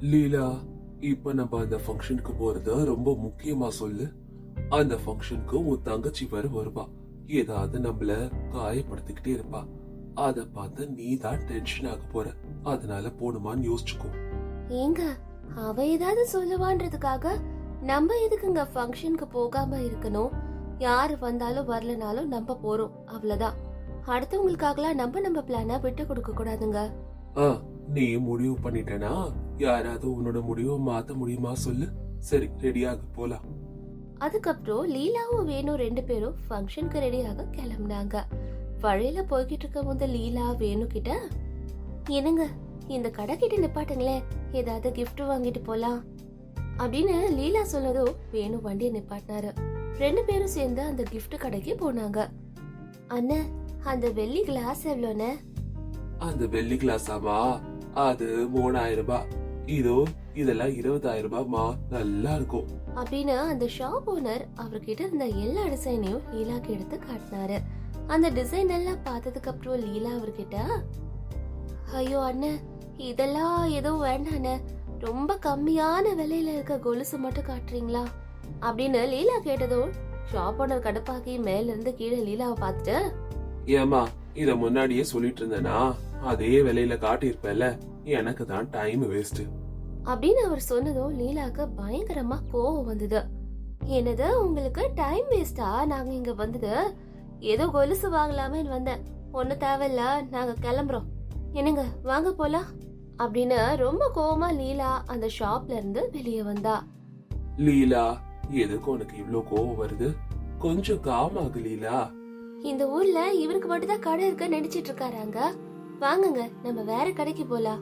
லீலா இப்ப நம்ம அந்த ஃபங்க்ஷனுக்கு போறது ரொம்ப முக்கியமா சொல்லு. அந்த ஃபங்க்ஷனுக்கு உன் தங்கச்சி வர வருவா. ஏதாவது நம்மள காயப்படுத்திக்கிட்டே இருப்பா. அத பார்த்து நீ தான் டென்ஷன் ஆக போற. அதனால போணுமான்னு யோசிச்சுக்கோ. ஏங்க அவ ஏதாவது சொல்லுவான்றதுக்காக நம்ம எதுக்குங்க ஃபங்க்ஷனுக்கு போகாம இருக்கணும்? யாரு வந்தாலும் வரலனாலும் நம்ம போறோம். அவ்வளவுதான். அடுத்தவங்களுக்காகலாம் நம்ம நம்ம பிளான விட்டு கொடுக்க கூடாதுங்க. ஆ நீ முடிவு பண்ணிட்டனா? யாராவது உன்னோட முடிவை மாத்த முடியுமா சொல்லு? சரி ரெடியாக போலாம். அதுக்கப்புறம் லீலாவும் வேணும் ரெண்டு பேரும் ஃபங்க்ஷனுக்கு ரெடியாக கிளம்புனாங்க. வழியில போய்கிட்டு இருக்கும் போது லீலா வேணு கிட்ட என்னங்க இந்த கடை கிட்ட நிப்பாட்டுங்களேன் ஏதாவது gift வாங்கிட்டு போலாம். அப்படின்னு லீலா சொன்னதும் வேணு வண்டியை நிப்பாட்டினாரு. ரெண்டு பேரும் சேர்ந்து அந்த gift கடைக்கு போனாங்க. அண்ணே அந்த வெள்ளி கிளாஸ் எவ்வளோண்ணே? அந்த வெள்ளி கிளாஸாமா அது மூணாயிரம் ரூபாய். இதோ இதெல்லாம் இருபதாயிரம் ரூபாய்மா நல்லா இருக்கும். அப்படின்னு அந்த ஷாப் ஓனர் அவர்கிட்ட இருந்த எல்லா டிசைனையும் லீலாக்கு எடுத்து காட்டினாரு. அந்த டிசைன் எல்லாம் பார்த்ததுக்கு அப்புறம் லீலா அவர்கிட்ட ஐயோ அண்ணன் இதெல்லாம் ஏதோ வேண்டாண்ணே ரொம்ப கம்மியான விலையில இருக்க கொலுசு மட்டும் காட்டுறீங்களா? அப்படின்னு லீலா கேட்டதும் ஷாப் ஓனர் கடுப்பாக்கி மேல இருந்து கீழே லீலாவை பார்த்துட்டு ஏமா இத முன்னாடியே சொல்லிட்டு இருந்தேனா அதே விலையில காட்டியிருப்பேல எனக்கு தான் டைம் வேஸ்ட் அப்படின்னு அவர் சொன்னதும் லீலாக்கு பயங்கரமா கோவம் வந்தது. என்னது உங்களுக்கு டைம் வேஸ்டா நாங்க இங்க வந்தது ஏதோ கொலுசு வாங்கலாமேன்னு வந்தேன். ஒண்ணு தேவையில்ல நாங்க கிளம்புறோம். என்னங்க வாங்க போலாம்? அப்படின்னு ரொம்ப கோவமா லீலா அந்த ஷாப்ல இருந்து வெளியே வந்தா. லீலா எதுக்கு உனக்கு இவ்ளோ கோவம் வருது? கொஞ்சம் காமாகு லீலா. இந்த ஊர்ல இவருக்கு மட்டும் தான் கடை இருக்கு நினைச்சிட்டு இருக்காராங்க வாங்குங்க நம்ம வேற கடைக்கு போலாம்.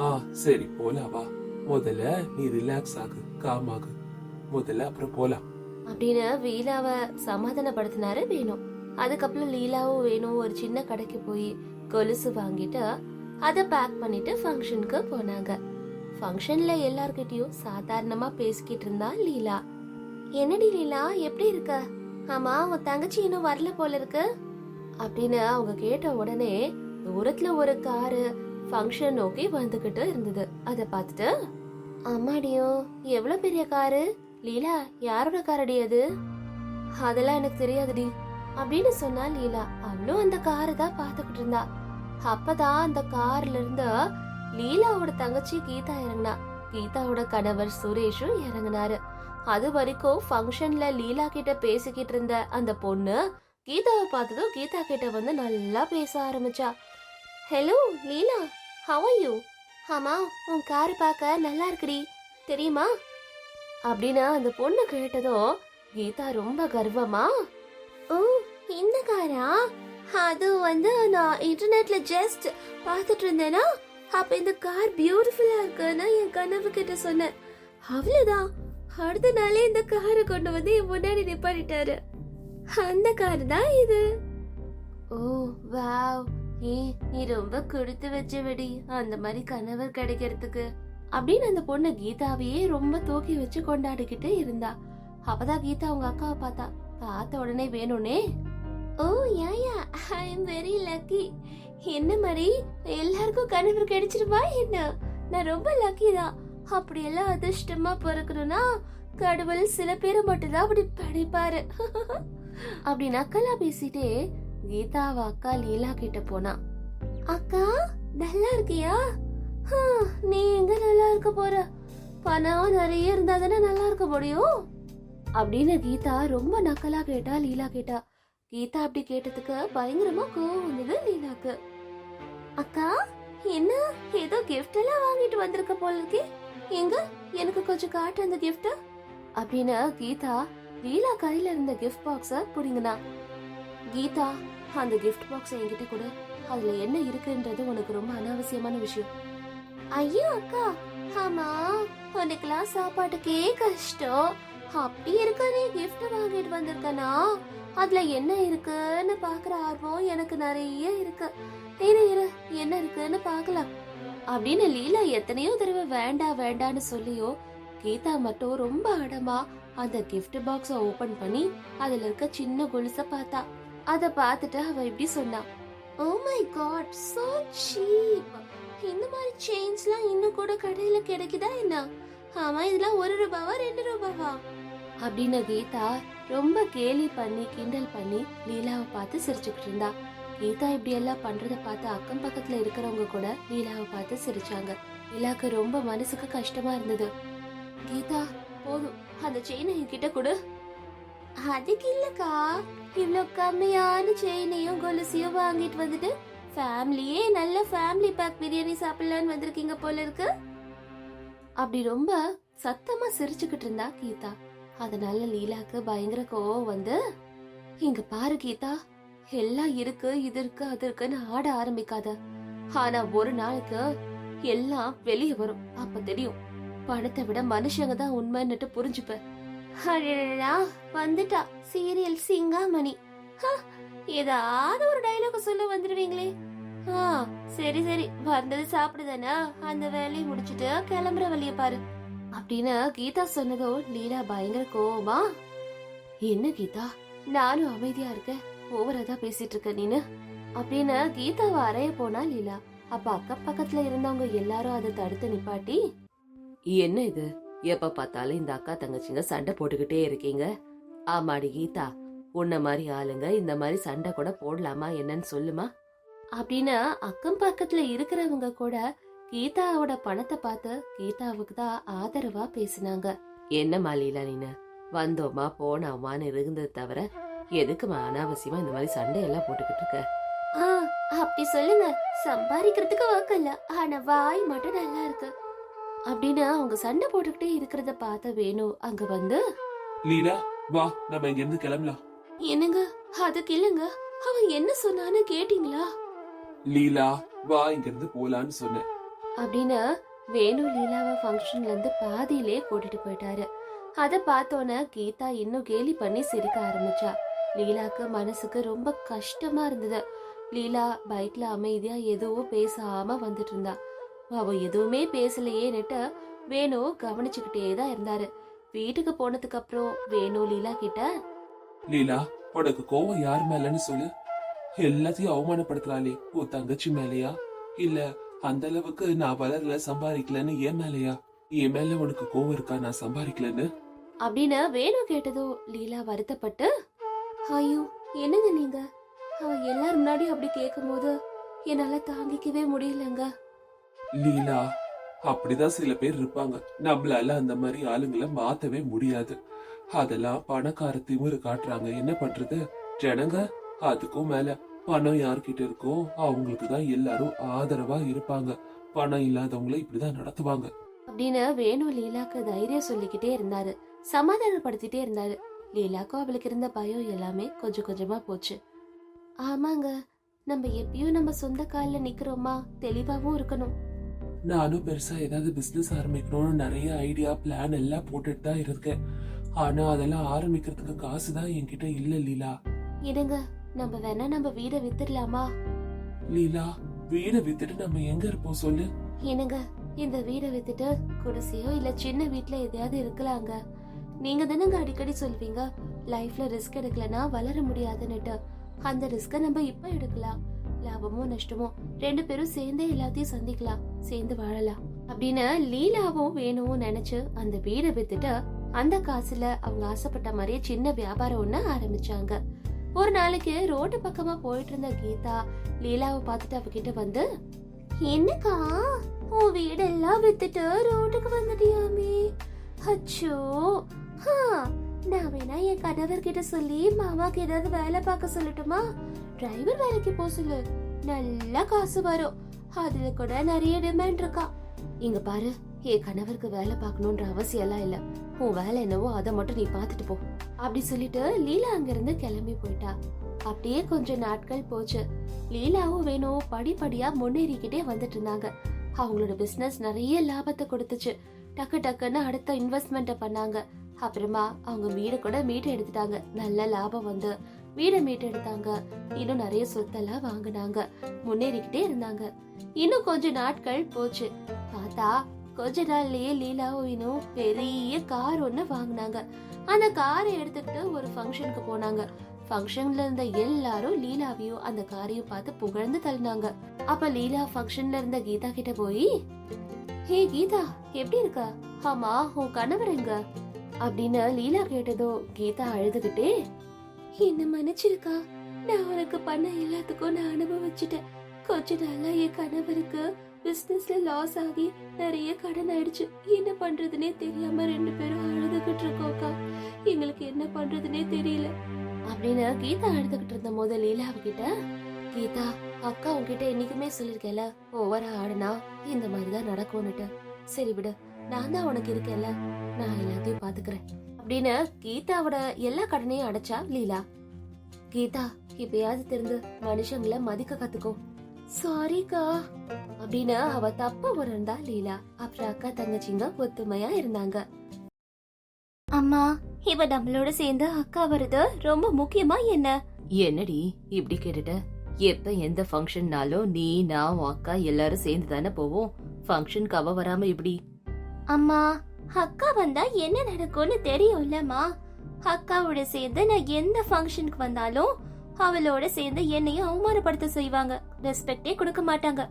ஆ சரி போலாம் வா. முதல்ல நீ ரிலாக்ஸ் ஆகு காமாகு முதல்ல அப்புறம் போலாம். அப்படின்னு லீலாவ சமாதானப்படுத்தினாரு வேணும் அதுக்கப்புறம் லீலாவும் வேணும் ஒரு சின்ன கடைக்கு போய் கொலுசு வாங்கிட்டு அதை பேக் பண்ணிட்டு ஃபங்க்ஷனுக்கு போனாங்க. ஃபங்க்ஷன்ல எல்லார்கிட்டயும் சாதாரணமா பேசிக்கிட்டு இருந்தா லீலா. என்னடி லீலா எப்படி இருக்க? ஆமா உன் தங்கச்சி இன்னும் வரல போல இருக்கு. அப்படின்னு அவங்க கேட்ட உடனே தூரத்துல ஒரு காரு ஃபங்க்ஷன் நோக்கி வந்துகிட்டு இருந்தது. அத பார்த்துட்டு அம்மாடியோ எவ்வளவு பெரிய காரு? லீலா யாரோட காரடி அது? அதெல்லாம் எனக்கு தெரியாதுடி அப்படின்னு சொன்னா லீலா. அவளும் அந்த காரை தான் பார்த்துக்கிட்டு இருந்தா. அப்பதான் அந்த கார்ல இருந்து லீலாவோட தங்கச்சி கீதா இறங்குனா. கீதாவோட கணவர் சுரேஷும் இறங்கினாரு. அது வரைக்கும் ஃபங்க்ஷன்ல லீலா கிட்ட பேசிக்கிட்டு இருந்த அந்த பொண்ணு கீதாவை பார்த்ததும் கீதா கிட்ட வந்து நல்லா பேச ஆரம்பிச்சா. Hello Leela how are you ஆமா உன் கார் பார்க்க நல்லா இருக்குடி. தெரியுமா? அப்படின்னு அந்த பொண்ணு கேட்டதும் கீதா ரொம்ப கர்வமா ஓ இந்த காரா அது வந்து நான் இன்டர்நெட்ல ஜஸ்ட் பார்த்துட்டு இருந்தேனா? அப்ப இந்த கார் பியூட்டிஃபுல்லா இருக்குன்னு என் கனவு கிட்ட சொன்னேன். அவ்வளவுதான். அடுத்த நாளே இந்த காரை கொண்டு வந்து என் முன்னாடி நிப்பாட்டிட்டாரு. அந்த கார் தான் இது. ஓ வாவ். ஏ நீ ரொம்ப கொடுத்து வச்ச வெடி அந்த மாதிரி கணவர் கிடைக்கிறதுக்கு. அப்படின்னு அந்த பொண்ணு கீதாவையே ரொம்ப தூக்கி வச்சு கொண்டாடிக்கிட்டு இருந்தா. அப்பதான் கீதா அவங்க அக்காவை பார்த்தா. பார்த்த உடனே வேணும்னே. ஓ yeah yeah. I am very lucky என்ன மாதிரி? எல்லாருக்கும் கணவர் கிடைச்சிருவா என்ன? நான் ரொம்ப லக்கி தான். அப்படியெல்லாம் அதிர்ஷ்டமா பிறக்கணும்னா கடவுள் சில பேரை மட்டும்தான் அப்படி படைப்பாரு. அப்படி நக்கலா பேசிட்டே கீதா அவ அக்கா லீலா கிட்ட போனா. அக்கா நல்லா இருக்கியா? நீ எங்க நல்லா இருக்க போற? பணம் நிறைய இருந்தா தானே நல்லா இருக்க முடியும்? அப்படின்னு கீதா ரொம்ப நக்கலா கேட்டா லீலா கேட்டா. கீதா அப்படி கேட்டதுக்கு பயங்கரமா கோவம் வந்தது லீலாக்கு. அக்கா என்ன? ஏதோ கிஃப்ட் எல்லாம் வாங்கிட்டு வந்திருக்க போல இருக்கே எங்க? எனக்கு கொஞ்சம் காட்டு அந்த கிஃப்ட் அப்படின்னு கீதா லீலா கையில இருந்த கிஃப்ட் பாக்ஸ புடிங்கினா. கீதா அந்த கிஃப்ட் பாக்ஸ் என்கிட்ட கொடு. அதுல என்ன இருக்குன்றது உனக்கு ரொம்ப அனாவசியமான விஷயம். ஐயோ அக்கா. ஆமா உனக்கெல்லாம் சாப்பாட்டுக்கே கஷ்டம் அப்படி இருக்க நீ வாங்கிட்டு வந்திருக்கனா? அதுல என்ன இருக்குன்னு பாக்குற ஆர்வம் எனக்கு நிறைய இருக்கு. இரு இரு என்ன இருக்குன்னு பார்க்கலாம் அப்படின்னு லீலா எத்தனையோ தடவை வேண்டாம் வேண்டான்னு சொல்லியோ கீதா மட்டும் ரொம்ப அடமா அந்த கிஃப்ட் பாக்ஸ ஓபன் பண்ணி அதுல இருக்க சின்ன கொலுச பார்த்தா. அத பார்த்துட்டு அவ இப்படி சொன்னா oh my god so cheap இந்த மாதிரி செயின்ஸ்லாம் இன்னும் கூட கடையில கிடைக்குதா என்ன? ஆமா இதெல்லாம் ஒரு ரூபாவா ரெண்டு ரூபாவா? அப்படின்னு கீதா ரொம்ப கேலி பண்ணி கிண்டல் பண்ணி லீலாவை பார்த்து சிரிச்சுக்கிட்டு இருந்தா. கீதா இப்படி எல்லாம் பண்றத பார்த்து அக்கம் பக்கத்துல இருக்கிறவங்க கூட லீலாவை பார்த்து சிரிச்சாங்க. லீலாக்கு ரொம்ப மனசுக்கு கஷ்டமா இருந்தது. கீதா போதும். அந்த செயினை என்கிட்ட கொடு. அதுக்கு இல்லக்கா. இவ்ளோ கம்மியான செயினையும் கொலுசையும் வாங்கிட்டு வந்துட்டு ஃபேமிலியே நல்ல ஃபேமிலி பேக் பிரியாணி சாப்பிடலான்னு வந்திருக்கீங்க போல இருக்கு. அப்படி ரொம்ப சத்தமா சிரிச்சுக்கிட்டு இருந்தா கீதா. அதனால லீலாக்கு பயங்கர கோவம் வந்து இங்க பாரு கீதா எல்லாம் இருக்கு இது இருக்கு அது இருக்குன்னு ஆட ஆரம்பிக்காத. ஆனா ஒரு நாளுக்கு எல்லாம் வெளியே வரும். அப்ப தெரியும். பணத்தை விட மனுஷங்க தான் உண்மைன்னுட்டு புரிஞ்சுப்ப. அடடடா, வந்துட்டா. சீரியல் சிங்காமணி. ஏதாவது ஒரு டைலாக சொல்ல வந்துடுவீங்களே ஆ சரி சரி. வந்தது சாப்பிடுதானா? அந்த வேலையை முடிச்சிட்டு கிளம்புற வழிய பாரு. அப்படின்னு கீதா சொன்னதோ லீலா பயங்கர கோவமா என்ன கீதா? நானும் அமைதியா இருக்கேன். ஓவரா தான் பேசிட்டு இருக்க நீனு? அப்படின்னு கீதாவை அறைய போனா லீலா. அப்ப அக்கம் பக்கத்துல இருந்தவங்க எல்லாரும் அதை தடுத்து நிப்பாட்டி என்ன இது? எப்ப பார்த்தாலும் இந்த அக்கா தங்கச்சிங்க சண்டை போட்டுக்கிட்டே இருக்கீங்க. ஆமாடி கீதா உன்ன மாதிரி ஆளுங்க இந்த மாதிரி சண்டை கூட போடலாமா என்னன்னு சொல்லுமா? அப்படின்னு அக்கம் பக்கத்துல இருக்கிறவங்க கூட கீதாவோட பணத்தை பார்த்து கீதாவுக்கு தான் ஆதரவா பேசினாங்க. என்ன மாலிலா நீனு? வந்தோமா போனோமான்னு இருந்தது தவிர எதுக்குமா அனாவசியமா இந்த மாதிரி சண்டையெல்லாம் போட்டுக்கிட்டு இருக்க? ஆ அப்படி சொல்லுங்க. சம்பாதிக்கிறதுக்கு வாக்கல்ல ஆனா வாய் மட்டும் நல்லா இருக்கு. அப்படின்னு அவங்க சண்டை போட்டுக்கிட்டே இருக்கிறத பார்த்த வேணு. அங்க வந்து லீலா வா நம்ம இங்க இருந்து கிளம்பலாம். என்னங்க? அதுக்கு இல்லங்க. அவன் என்ன சொன்னான்னு கேட்டீங்களா? லீலா வா இங்க இருந்து போலான்னு சொன்னேன். அப்படின்னு வேணு லீலாவை ஃபங்க்ஷன்ல இருந்து பாதியிலே கூட்டிட்டு போயிட்டாரு. அத பார்த்தோன்னே கீதா இன்னும் கேலி பண்ணி சிரிக்க ஆரம்பிச்சா. லீலாக்கு மனசுக்கு ரொம்ப கஷ்டமா இருந்தது. லீலா பைக்ல அமைதியா எதுவும் பேசாம வந்துட்டு இருந்தா. அவ எதுவுமே பேசலையேன்னுட்டு வேணு கவனிச்சுக்கிட்டே தான் இருந்தாரு. வீட்டுக்கு போனதுக்கு அப்புறம் வேணு லீலா கிட்ட லீலா உனக்கு கோவம் யார் மேலன்னு சொல்லு. எல்லாத்தையும் அவமானப்படுத்துறாளே உன் தங்கச்சி மேலயா? இல்ல அந்த அளவுக்கு நான் வளரல சம்பாதிக்கலன்னு என் மேலயா? என் மேல உனக்கு கோவம் இருக்கா நான் சம்பாதிக்கலன்னு? அப்படின்னு வேணு கேட்டதோ லீலா வருத்தப்பட்டு ஐயோ என்னங்க நீங்க? அவ எல்லார் முன்னாடியும் அப்படி கேட்கும்போது என்னால தாங்கிக்கவே முடியலங்க. லீலா அப்படிதான் சில பேர் இருப்பாங்க. நம்மளால அந்த மாதிரி ஆளுங்களை மாத்தவே முடியாது. அதெல்லாம் பணக்கார திமிரு காட்டுறாங்க. என்ன பண்றது? ஜனங்க அதுக்கும் மேல பணம் யார்கிட்ட இருக்கோ அவங்களுக்கு தான் எல்லாரும் ஆதரவா இருப்பாங்க. பணம் இல்லாதவங்கள இப்படிதான் நடத்துவாங்க. அப்படின்னு வேணு லீலாக்கு தைரியம் சொல்லிக்கிட்டே இருந்தாரு. சமாதானப்படுத்திட்டே இருந்தாரு. லீலாக்கும் அவளுக்கு இருந்த பயம் எல்லாமே கொஞ்சம் கொஞ்சமா போச்சு. ஆமாங்க நம்ம எப்பயும் நம்ம சொந்த கால்ல நிக்கிறோமா? தெளிவாவும் இருக்கணும். நானும் பெருசா ஏதாவது பிசினஸ் ஆரம்பிக்கணும்னு நிறைய ஐடியா பிளான் எல்லாம் போட்டுட்டு தான் இருக்கேன். ஆனா அதெல்லாம் ஆரம்பிக்கிறதுக்கு காசு தான் என்கிட்ட இல்ல லீலா. இருங்க நம்ம வேணா நம்ம வீடை வித்துடலாமா? லீலா வீடை வித்துட்டு நம்ம எங்க இருப்போம் சொல்லு? என்னங்க இந்த வீடை வித்துட்டு குடிசையோ இல்ல சின்ன வீட்ல எதையாவது இருக்கலாங்க. நீங்க தானங்க அடிக்கடி சொல்வீங்க லைஃப்ல ரிஸ்க் எடுக்கலனா வளர முடியாதுன்னுட்டு. அந்த ரிஸ்க நம்ம இப்ப எடுக்கலாம். லாபமோ நஷ்டமோ ரெண்டு பேரும் சேர்ந்தே எல்லாத்தையும் சந்திக்கலாம் சேர்ந்து வாழலாம். அப்படின்னு லீலாவும் வேணும்னு நினைச்சு அந்த வீடை வித்துட்டு அந்த காசுல அவங்க ஆசைப்பட்ட மாதிரியே சின்ன வியாபாரம் ஒண்ணு ஆரம்பிச்சாங்க. ஒரு நாளைக்கு ரோட்டு பக்கமா போயிட்டு இருந்த கீதா லீலாவை பார்த்துட்டு அவகிட்ட வந்து என்னக்கா உன் வீடெல்லாம் வித்துட்டு ரோட்டுக்கு வந்துட்டியாமே? அச்சோ நான் வேணா என் கணவர்கிட்ட சொல்லி மாமாக்கு ஏதாவது வேலை பார்க்க சொல்லட்டுமா? டிரைவர் வேலைக்கு போக சொல்லு. நல்ல காசு வரும். அதுல கூட நிறைய டிமாண்ட் இருக்கா. இங்க பாரு என் கணவருக்கு வேலை பார்க்கணுன்ற அவசியம் எல்லாம் இல்ல. உன் வேலை என்னவோ அதை மட்டும் நீ பாத்துட்டு போ. அப்படி சொல்லிட்டு லீலா அங்கிருந்து கிளம்பி போயிட்டா. அப்படியே கொஞ்ச நாட்கள் போச்சு. லீலாவும் வேணும் படிப்படியா முன்னேறிக்கிட்டே வந்துட்டு இருந்தாங்க. அவங்களோட பிசினஸ் நிறைய லாபத்தை கொடுத்துச்சு. டக்கு டக்குன்னு அடுத்த இன்வெஸ்ட்மெண்ட்டை பண்ணாங்க. அப்புறமா அவங்க வீடு கூட மீட்டு எடுத்துட்டாங்க. நல்ல லாபம் வந்து. வீடை மீட்டு எடுத்தாங்க. இன்னும் நிறைய சொத்தெல்லாம் வாங்கினாங்க. முன்னேறிக்கிட்டே இருந்தாங்க. இன்னும் கொஞ்ச நாட்கள் போச்சு. பார்த்தா கொஞ்ச நாள்லயே லீலாவும் பெரிய கார் ஒண்ணு வாங்கினாங்க. அந்த காரை எடுத்துக்கிட்டு ஒரு ஃபங்க்ஷனுக்கு போனாங்க. ஃபங்க்ஷன்ல இருந்த எல்லாரும் லீலாவையும் அந்த காரையும் பார்த்து புகழ்ந்து தள்ளினாங்க. அப்ப லீலா ஃபங்க்ஷன்ல இருந்த கீதா கிட்ட போய் ஹே கீதா எப்படி இருக்க? ஆமா உன் கணவர் எங்க? அப்படின்னு லீலா கேட்டதோ கீதா அழுதுகிட்டே என்ன மன்னிச்சிருக்கா? நான் உனக்கு பண்ண எல்லாத்துக்கும் நான் அனுபவிச்சுட்டேன். கொஞ்ச நாளா என் கணவருக்கு பிசினஸ்ல லாஸ் ஆகி நிறைய கடன் ஆயிடுச்சு. என்ன பண்றதுனே தெரியாம ரெண்டு பேரும் அழுதுகிட்டு இருக்கோக்கா எங்களுக்கு என்ன பண்றதுனே தெரியல. அப்படின்னு கீதா அழுதுகிட்டு இருந்த போது லீலா கிட்ட கீதா அக்கா உன்கிட்ட என்னைக்குமே சொல்லிருக்கேல ஒவ்வொரு ஆடுனா இந்த மாதிரிதான் நடக்கும்னுட்டு. சரி விடு நான் தான் உனக்கு இருக்கேன்ல. நான் எல்லாத்தையும் பாத்துக்கிறேன். அப்படின்னு கீதாவோட எல்லா கடனையும் அடைச்சா லீலா. கீதா இப்பயாவது திருந்து மனுஷங்கள மதிக்க கத்துக்கோ. சாரிக்கா அப்படின்னு அவ தப்ப உணர்ந்தா லீலா. அப்புறம் அக்கா தங்கச்சிங்க ஒத்துமையா இருந்தாங்க. அம்மா இவ நம்மளோட சேர்ந்து அக்கா வருது ரொம்ப முக்கியமா என்ன? என்னடி இப்படி கேட்டுட்ட? எப்ப எந்த ஃபங்க்ஷன்னாலும் நீ நான் உன் அக்கா எல்லாரும் சேர்ந்து தானே போவோம்? ஃபங்க்ஷனுக்கு அவ வராம இப்படி அம்மா அக்கா வந்தா என்ன நடக்கும்னு தெரியும்லம்மா. அக்காவோட சேர்ந்து நான் எந்த ஃபங்க்ஷனுக்கு வந்தாலும் அவளோட சேர்ந்து என்னையும் அவமானப்படுத்த செய்வாங்க. ரெஸ்பெக்டே கொடுக்க மாட்டாங்க.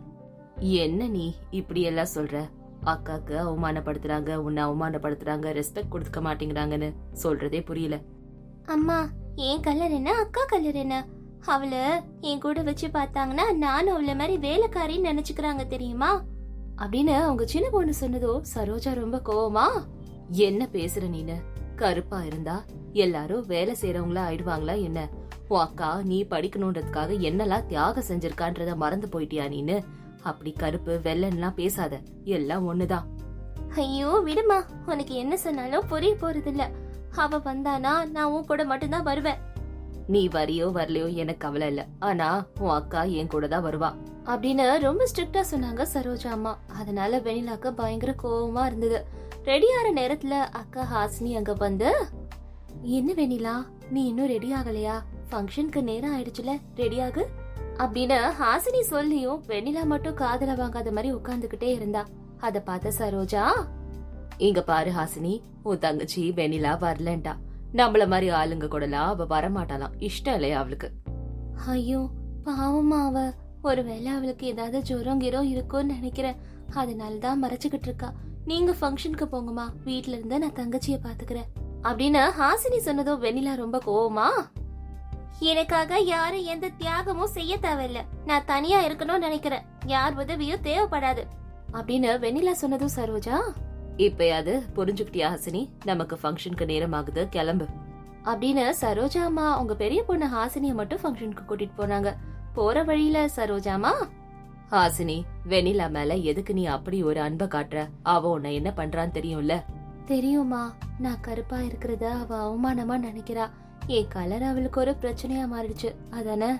என்ன நீ இப்படி எல்லாம் சொல்ற? அக்காக்கு அவமானப்படுத்துறாங்க உன்னை அவமானப்படுத்துறாங்க ரெஸ்பெக்ட் கொடுக்க மாட்டேங்கிறாங்கன்னு சொல்றதே புரியல. அம்மா என் கலர் என்ன அக்கா கலர் என்ன? அவள என் கூட வச்சு பார்த்தாங்கன்னா நானும் அவள மாதிரி வேலைக்காரின்னு நினைச்சுக்கிறாங்க தெரியுமா? அப்படின்னு அவங்க சின்ன பொண்ணு சொன்னதோ சரோஜா ரொம்ப கோவமா என்ன பேசுற நீனு? கருப்பா இருந்தா எல்லாரும் வேலை செய்யறவங்களா ஆயிடுவாங்களா என்ன? அக்கா நீ படிக்கணுன்றதுக்காக என்னெல்லாம் தியாகம் செஞ்சிருக்கான்றத மறந்து போயிட்டியா நீனு? அப்படி கருப்பு வெள்ளன்லாம் பேசாத. எல்லாம் ஒண்ணுதான் ஐயோ விடுமா. உனக்கு என்ன சொன்னாலும் புரிய போறது இல்ல அவ வந்தானா நான் உன் கூட மட்டும்தான் வருவேன். நீ வரியோ வரலையோ எனக்கு கவலை இல்ல. ஆனா உன் அக்கா என் கூட தான் வருவா. அப்படின்னு ரொம்ப ஸ்ட்ரிக்டா சொன்னாங்க சரோஜா அம்மா. அதனால வெனிலாக்கு பயங்கர கோவமா இருந்தது. ரெடி ஆற நேரத்துல அக்கா ஹாசினி அங்க வந்து என்ன வெண்ணிலா நீ இன்னும் ரெடி ஆகலையா? ஃபங்க்ஷனுக்கு நேரம் ஆயிடுச்சுல ரெடி ஆகு? அப்படின்னு ஹாசினி சொல்லியும் வெண்ணிலா மட்டும் காதல வாங்காத மாதிரி உட்கார்ந்துகிட்டே இருந்தா. அத பார்த்த சரோஜா இங்க பாரு ஹாசினி உன் தங்கச்சி வெண்ணிலா வரலன்டா நம்மள மாதிரி ஆளுங்க கூடலாம் அவ வரமாட்டாளாம். இஷ்டம் இல்லையா அவளுக்கு? ஐயோ பாவமா அவ. ஒருவேளை அவளுக்கு ஏதாவது ஜுரம் கிரம் இருக்கும்னு நினைக்கிறேன். அதனால தான் மறைச்சுக்கிட்டு இருக்கா. நீங்க ஃபங்க்ஷனுக்கு போங்கம்மா. வீட்ல இருந்து நான் தங்கச்சிய பாத்துக்கிறேன் அப்படின்னு ஹாசினி சொன்னதோ வெண்ணிலா ரொம்ப கோவமா? எனக்காக யாரும் எந்த தியாகமும் செய்ய தேவையில்ல. நான் தனியா இருக்கணும்னு நினைக்கிறேன். யார் உதவியும் தேவைப்படாது. அப்படின்னு வெண்ணிலா சொன்னதும் சரோஜா? இப்பயாவது புரிஞ்சுக்கிட்டியா ஹாசினி? நமக்கு ஃபங்க்ஷனுக்கு நேரம் ஆகுது கிளம்பு. அப்படின்னு சரோஜா அம்மா உங்க பெரிய பொண்ணு ஹாசினிய மட்டும் ஃபங்க்ஷனுக்கு கூட்டிட்டு போனாங்க. போற வழியில சரோஜாமா? ஹாசினி வெண்ணிலா மேல எதுக்கு நீ அப்படி ஒரு அன்பை காட்டுற? அவ உன்னை என்ன பண்றான்னு தெரியும்ல? தெரியுமா? நான் கருப்பா இருக்கிறத அவ அவமானமா நினைக்கிறா. என் கலர் அவளுக்கு ஒரு பிரச்சனையா மாறிடுச்சு. அதானே?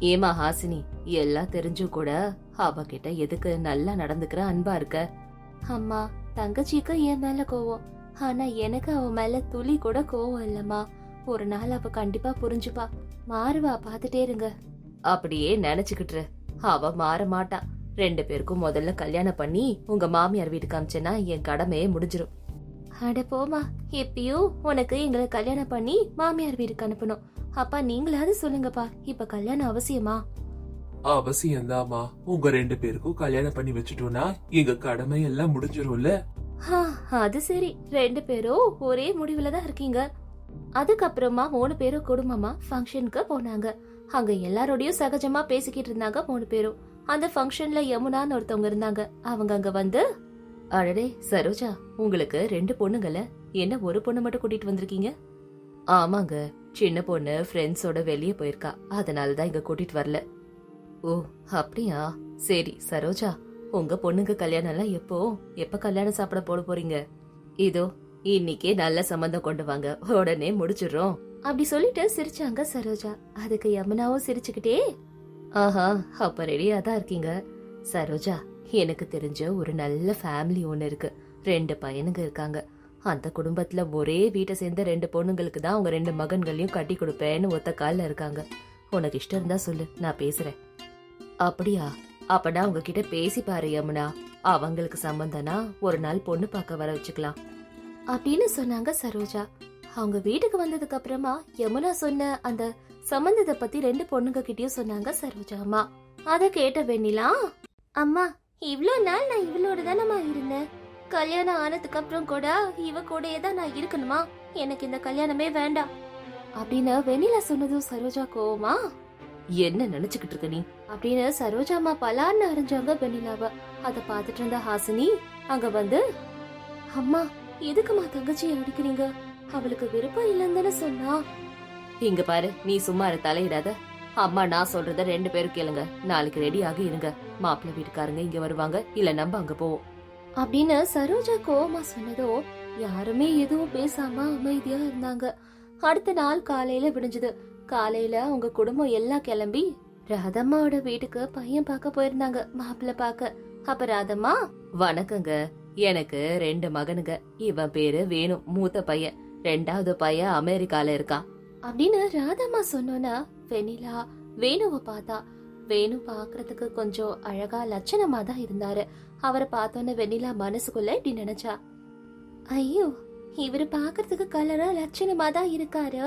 ஏமா ஹாசினி எல்லாம் தெரிஞ்சும் கூட அவகிட்ட எதுக்கு நல்லா நடந்துக்கிற அன்பா இருக்க? அம்மா தங்கச்சிக்கு என் மேல கோவம். ஆனா எனக்கு அவ மேல துளி கூட கோவம் இல்லம்மா. ஒரு நாள் அவ கண்டிப்பா புரிஞ்சுப்பா. மாறுவா பாத்துட்டே இருங்க. அப்படியே நினைச்சுக்கிட்டு. அவ மாற மாட்டா. ரெண்டு பேருக்கும் முதல்ல கல்யாணம் பண்ணி உங்க மாமியார் வீட்டுக்கு அமிச்சேன்னா என் கடமையே முடிஞ்சிரும். அட போமா எப்பயும் உனக்கு எங்களை கல்யாணம் பண்ணி மாமியார் வீட்டுக்கு அனுப்பணும். அப்பா நீங்களாவது சொல்லுங்கப்பா. இப்ப கல்யாணம் அவசியமா? அவசியம்தாம்மா. உங்க ரெண்டு பேருக்கும் கல்யாணம் பண்ணி வச்சுட்டோம்னா எங்க கடமை எல்லாம் முடிஞ்சிரும்ல அது சரி. ரெண்டு பேரும் ஒரே முடிவுல தான் இருக்கீங்க. அதுக்கப்புறமா மூணு பேரும் குடும்பமா ஃபங்க்ஷனுக்கு போனாங்க. அங்க எல்லாரோடயும் சகஜமா பேசிக்கிட்டு இருந்தாங்க மூணு பேரும். அந்த ஃபங்க்ஷன்ல யமுனான்னு ஒருத்தவங்க இருந்தாங்க. அவங்க அங்க வந்து அடடே சரோஜா உங்களுக்கு ரெண்டு பொண்ணுங்கள என்ன ஒரு பொண்ணு மட்டும் கூட்டிட்டு வந்திருக்கீங்க? ஆமாங்க சின்ன பொண்ணு ஃப்ரெண்ட்ஸோட வெளியே போயிருக்கா. அதனால தான் இங்க கூட்டிட்டு வரல. ஓ அப்படியா? சரி சரோஜா உங்க பொண்ணுங்க கல்யாணம் எல்லாம் எப்போ எப்ப கல்யாணம் சாப்பிட போட போறீங்க? இதோ இன்னைக்கே நல்ல சம்பந்தம் கொண்டு வாங்க. உடனே முடிச்சிடுறோம். அப்படி சொல்லிட்டு சிரிச்சாங்க சரோஜா. அதுக்கு யமுனாவும் சிரிச்சுக்கிட்டே ஆஹா அப்ப ரெடியா தான் இருக்கீங்க. சரோஜா எனக்கு தெரிஞ்ச ஒரு நல்ல ஃபேமிலி ஒன்னு இருக்கு. ரெண்டு பையனுங்க இருக்காங்க. அந்த குடும்பத்துல ஒரே வீட்டை சேர்ந்த ரெண்டு பொண்ணுங்களுக்கு தான் அவங்க ரெண்டு மகன்களையும் கட்டி கொடுப்பேன்னு ஒத்த காலில் இருக்காங்க. உனக்கு இஷ்டம் இருந்தா சொல்லு நான் பேசுறேன். அப்படியா? அப்பனா உங்ககிட்ட பேசி பாரு யமுனா. அவங்களுக்கு சம்பந்தம்னா ஒரு நாள் பொண்ணு பார்க்க வர வச்சுக்கலாம். அப்படின்னு சொன்னாங்க சரோஜா. அவங்க வீட்டுக்கு வந்ததுக்கு அப்புறமா யமுனா சொன்ன அந்த சம்பந்தத்தை பத்தி ரெண்டு பொண்ணுங்க கிட்டயும் சொன்னாங்க சரோஜா அம்மா. அத கேட்ட வெண்ணிலா அம்மா இவ்ளோ நாள் நான் இவளோட தானம்மா இருந்தேன். கல்யாணம் ஆனதுக்கு அப்புறம் கூட இவ கூடயே தான் நான் இருக்கணுமா? எனக்கு இந்த கல்யாணமே வேண்டாம். அப்படின்னு வெண்ணிலா சொன்னதும் சரோஜா கோவமா என்ன நினைச்சுக்கிட்டு இருக்க நீ? அப்படின்னு சரோஜா அம்மா பலான்னு அறிஞ்சாங்க வெண்ணிலாவ. அத பாத்துட்டு இருந்த ஹாசினி அங்க வந்து அம்மா எதுக்குமா தங்கச்சியை அடிக்கிறீங்க? அவளுக்கு விருப்பம் இல்லைன்னு தானே சொன்னா? இங்க பாரு நீ சும்மா இரு, தலையிடாத. அம்மா நான் சொல்றத ரெண்டு பேரும் கேளுங்க. நாளைக்கு ரெடி ஆகி இருங்க. மாப்பிள்ளை வீட்டுக்காரங்க இங்க வருவாங்க. இல்ல நம்ம அங்க போவோம். அப்படின்னு சரோஜா கோவமா சொன்னதோ யாருமே எதுவும் பேசாம அமைதியா இருந்தாங்க. அடுத்த நாள் காலையில விடிஞ்சது. காலையில அவங்க குடும்பம் எல்லாம் கிளம்பி ராதம்மாவோட வீட்டுக்கு பையன் பார்க்க போயிருந்தாங்க மாப்பிள்ளை பார்க்க. அப்ப ராதம்மா? வணக்கங்க. எனக்கு ரெண்டு மகனுங்க. இவன் பேரு வேணு மூத்த பையன். ரெண்டாவது பையன் அமெரிக்கால இருக்கான் அப்படின்னு ராதாமா சொன்னோன்னா வெனிலா வேணுவை பார்த்தா. வேணு பாக்குறதுக்கு கொஞ்சம் அழகா லட்சணமா தான் இருந்தாரு. அவரை பார்த்தோன்னே வெண்ணிலா மனசுக்குள்ள இப்படி நினைச்சா. ஐயோ இவரு பாக்குறதுக்கு கலரா லட்சணமா தான் இருக்காரு.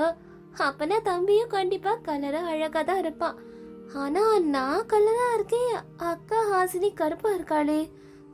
அப்பனா தம்பியும் கண்டிப்பா கலரா அழகா தான் இருப்பான். ஆனா நான் கலரா இருக்கேன். அக்கா ஹாசினி கருப்பா இருக்காளே.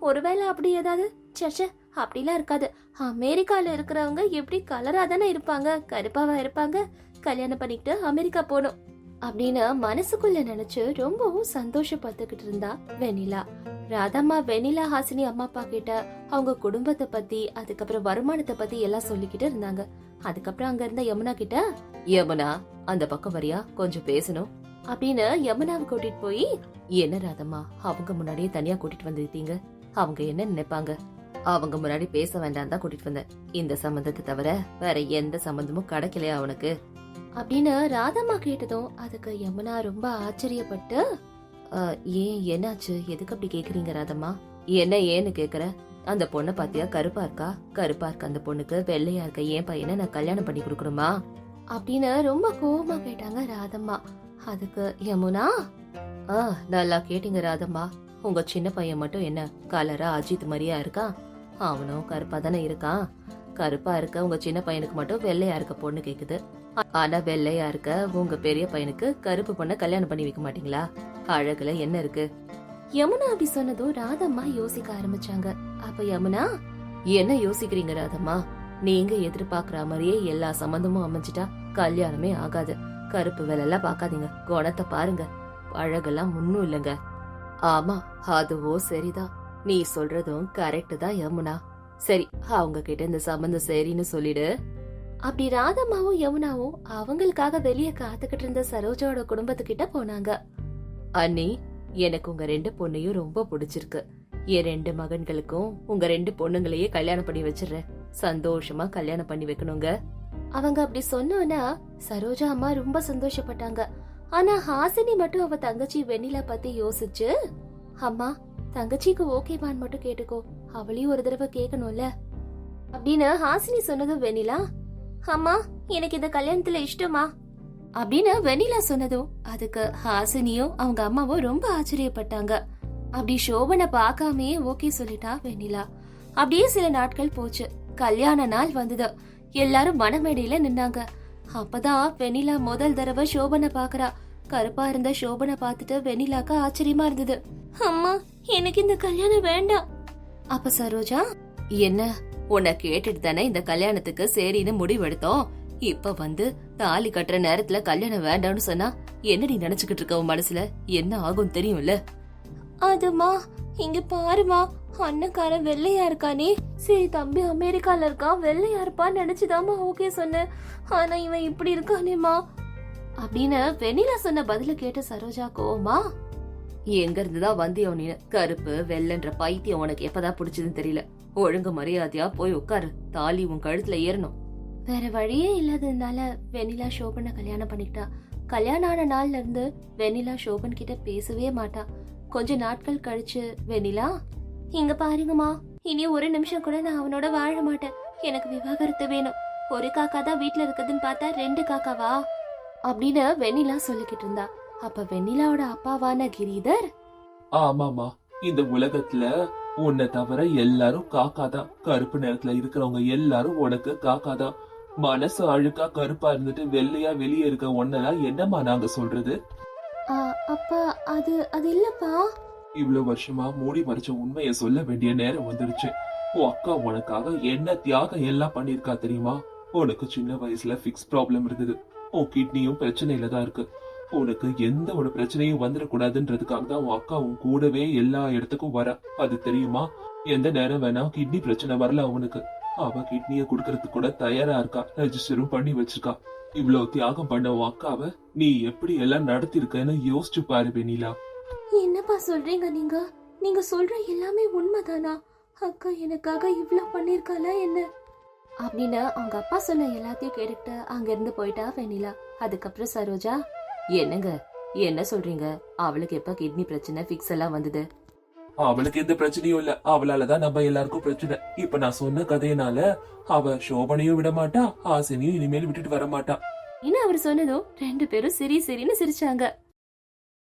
ஒருவேளை அப்படி ஏதாவது சச்ச அப்படிலாம் இருக்காது. அமெரிக்காவில் இருக்கிறவங்க எப்படி கலராக தானே இருப்பாங்க? கருப்பாவா இருப்பாங்க? கல்யாணம் பண்ணிக்கிட்டு அமெரிக்கா போகணும். அப்படின்னு மனசுக்குள்ள நினைச்சு ரொம்பவும் சந்தோஷப்பட்டுக்கிட்டு இருந்தா வெனிலா ராதம்மா வெனிலா ஹாசினி அம்மா அப்பா கிட்ட அவங்க குடும்பத்தை பத்தி அதுக்கப்புறம் வருமானத்தை பத்தி எல்லாம் சொல்லிக்கிட்டு இருந்தாங்க. அதுக்கப்புறம் அங்க இருந்த யமுனா கிட்ட யமுனா அந்த பக்கம் வரியா? கொஞ்சம் பேசணும். அப்படின்னு யமுனாவை கூட்டிட்டு போய் என்ன ராதம்மா அவங்க முன்னாடியே தனியா கூட்டிட்டு வந்திருக்கீங்க? அவங்க என்ன நினைப்பாங்க? அவங்க முன்னாடி பேச வேண்டாம் தான் கூட்டிட்டு வந்தேன். இந்த சம்பந்தத்தை தவிர வேற எந்த சம்பந்தமும் கிடைக்கலையா அவனுக்கு? அப்படின்னு ராதம்மா கேட்டதும் அதுக்கு யமுனா ரொம்ப ஆச்சரியப்பட்டு "அஹ், ஏன் என்னாச்சு? எதுக்கு அப்படி கேக்குறீங்க ராதம்மா? என்ன ஏன்னு கேக்குற? அந்த பொண்ணை பாத்தியா? கருப்பா இருக்கா? கருப்பா இருக்க அந்த பொண்ணுக்கு வெள்ளையா இருக்க ஏன் பையனை நான் கல்யாணம் பண்ணி கொடுக்கணுமா? அப்படின்னு ரொம்ப கோவமா கேட்டாங்க ராதம்மா. அதுக்கு யமுனா ஆ நல்லா கேட்டீங்க ராதம்மா. உங்க சின்ன பையன் மட்டும் என்ன கலரா அஜித் மாதிரியா இருக்கான் அவனும் கருப்பா தானே இருக்கான் கருப்பா இருக்க உங்க சின்ன பையனுக்கு மட்டும் வெள்ளையா இருக்க பொண்ணு கேக்குது. ஆனா வெள்ளையா இருக்க உங்க பெரிய பையனுக்கு கருப்பு பொண்ண கல்யாணம் பண்ணி வைக்க மாட்டீங்களா? அழகுல என்ன இருக்கு? யமுனா அப்படி சொன்னதும் ராதம்மா யோசிக்க ஆரம்பிச்சாங்க. அப்ப யமுனா? என்ன யோசிக்கிறீங்க ராதம்மா? நீங்க எதிர்பார்க்கற மாதிரியே எல்லா சம்பந்தமும் அமைஞ்சிட்டா கல்யாணமே ஆகாது. கருப்பு வேலையெல்லாம் பார்க்காதீங்க. குணத்தை பாருங்க. அழகெல்லாம் முன்னும் இல்லைங்க. ஆமா அதுவோ சரிதான். நீ சொல்றதும் கரெக்ட் தான் யமுனா. சரி அவங்க கிட்ட இந்த சம்பந்தம் சரின்னு சொல்லிடு. அப்படி ராதம்மாவும் யமுனாவும் அவங்களுக்காக வெளியே காத்துக்கிட்டு இருந்த சரோஜாவோட குடும்பத்துக்கிட்ட போனாங்க. அண்ணி எனக்கு உங்க ரெண்டு பொண்ணையும் ரொம்ப பிடிச்சிருக்கு. என் ரெண்டு மகன்களுக்கும் உங்க ரெண்டு பொண்ணுங்களையே கல்யாணம் பண்ணி வச்சிடுறேன். சந்தோஷமா கல்யாணம் பண்ணி வைக்கணுங்க. அவங்க அப்படி சொன்னோன்னா சரோஜா அம்மா ரொம்ப சந்தோஷப்பட்டாங்க. ஆனா ஹாசினி மட்டும் அவ தங்கச்சி வெண்ணிலா பத்தி யோசிச்சு அம்மா தங்கச்சிக்கு ஓகேவான்னு மட்டும் கேட்டுக்கோ. அவளையும் ஒரு தடவை கேட்கணும்ல. அப்படின்னு ஹாசினி சொன்னதும் வெண்ணிலா அம்மா எனக்கு இந்த கல்யாணத்துல இஷ்டமா? அப்படின்னு வெண்ணிலா சொன்னதும் அதுக்கு ஹாசினியும் அவங்க அம்மாவும் ரொம்ப ஆச்சரியப்பட்டாங்க. அப்படி சோபனை பார்க்காமயே ஓகே சொல்லிட்டா வெண்ணிலா. அப்படியே சில நாட்கள் போச்சு. கல்யாண நாள் வந்தது. எல்லாரும் மனமேடையில நின்னாங்க. அப்பதான் வெண்ணிலா முதல் தடவை சோபனை பாக்குறா கருப்பா இருந்த சோபனை பார்த்துட்டு வெண்ணிலாக்கு ஆச்சரியமா இருந்தது. அம்மா எனக்கு இந்த கல்யாணம் வேண்டாம். அப்ப சரோஜா? என்ன? உன்னை கேட்டுட்டு தானே இந்த கல்யாணத்துக்கு சரின்னு முடிவெடுத்தோம். இப்ப வந்து தாலி கட்டுற நேரத்துல கல்யாணம் வேண்டாம்னு சொன்னா என்ன நீ நினைச்சுக்கிட்டு இருக்க உன் மனசுல? என்ன ஆகும் தெரியும்ல? அதுமா இங்க பாருமா அண்ணக்காரன் வெள்ளையா இருக்கானே. சரி தம்பி அமெரிக்கால இருக்கான் வெள்ளையா இருப்பான்னு நினைச்சுதாம்மா ஓகே சொன்னேன். ஆனா இவன் இப்படி இருக்கானேமா அப்படின்னு வெண்ணிலா சொன்ன பதில கேட்ட சரோஜா கோவமா எங்க இருந்துதான் வந்தியோ நீ கருப்பு வெள்ளன்ற பைத்தியம் உனக்கு எப்பதான் பிடிச்சதுன்னு தெரியல. ஒழுங்கு மரியாதையா போய் உட்காரு. தாலி உன் கழுத்துல ஏறணும். வேற வழியே இல்லாததுனால வெண்ணிலா சோபனை கல்யாணம் பண்ணிக்கிட்டா. கல்யாணம் ஆன நாள்ல இருந்து வெண்ணிலா சோபன் கிட்ட பேசவே மாட்டா. கொஞ்ச நாட்கள் கழிச்சு வெண்ணிலா இங்க பாருங்கம்மா. இனி ஒரு நிமிஷம் கூட நான் அவனோட வாழ மாட்டேன். எனக்கு விவாகரத்து வேணும். ஒரு காக்கா தான் வீட்டுல இருக்குதுன்னு பார்த்தா ரெண்டு காக்காவா? அப்படின்னு வெண்ணிலா சொல்லிக்கிட்டு இருந்தா. அப்ப வெண்ணிலாவோட அப்பாவான கிரீதர்? ஆமாமா இந்த உலகத்துல உன்னை தவிர எல்லாரும் காக்கா தான். கருப்பு நிறத்துல இருக்கிறவங்க எல்லாரும் உனக்கு காக்கா தான். மனசு அழுக்கா கருப்பா இருந்துட்டு வெள்ளையா வெளியே இருக்க ஒன்னெல்லாம் என்னம்மா நாங்க சொல்றது? "ஆ, அப்பா அது அது இல்லப்பா. இவ்வளவு வருஷமா மூடி மறைச்ச உண்மையை சொல்ல வேண்டிய நேரம் வந்துடுச்சு உன் அக்கா உனக்காக என்ன தியாகம் எல்லாம் பண்ணிருக்கா தெரியுமா? உனக்கு சின்ன வயசுல ஃபிக்ஸ் ப்ராப்ளம் இருந்தது உன் கிட்னியும் பிரச்சனையில தான் இருக்கு. உனக்கு எந்த ஒரு பிரச்சனையும் வந்துடக்கூடாதுன்றதுக்காக தான் உன் அக்கா உன் கூடவே எல்லா இடத்துக்கும் வர. அது தெரியுமா? எந்த நேரம் வேணா கிட்னி பிரச்சனை வரல அவனுக்கு. அவ கிட்னியை கொடுக்கறதுக்கு கூட தயாரா இருக்கா. ரெஜிஸ்டரும் பண்ணி வச்சிருக்கா. இவ்வளவு தியாகம் பண்ண உன் அக்காவை நீ எப்படி எல்லாம் நடத்திருக்கன்னு யோசிச்சு பாரு வெனிலா என்னப்பா சொல்றீங்க நீங்க? நீங்க சொல்ற எல்லாமே உண்மைதானா? அக்கா எனக்காக இவ்வளோ பண்ணிருக்காளா என்ன? அப்படின்னு அவங்க அப்பா சொன்ன எல்லாத்தையும் கேட்டுக்கிட்டு அங்க இருந்து போயிட்டா வெனிலா அதுக்கப்புறம் சரோஜா என்னங்க? என்ன சொல்றீங்க? அவளுக்கு எப்ப கிட்னி பிரச்சனை ஃபிக்ஸ் எல்லாம் வந்தது? அவளுக்கு எந்த பிரச்சனையும் இல்ல. அவளாலதான் நம்ம எல்லாருக்கும் பிரச்சனை. இப்ப நான் சொன்ன கதையினால அவ சோபனையும் விட மாட்டா ஆசினியும் இனிமேல் விட்டுட்டு வர மாட்டா. இன்னும் அவர் சொன்னதும்? ரெண்டு பேரும் சிரி சிரின்னு சிரிச்சாங்க.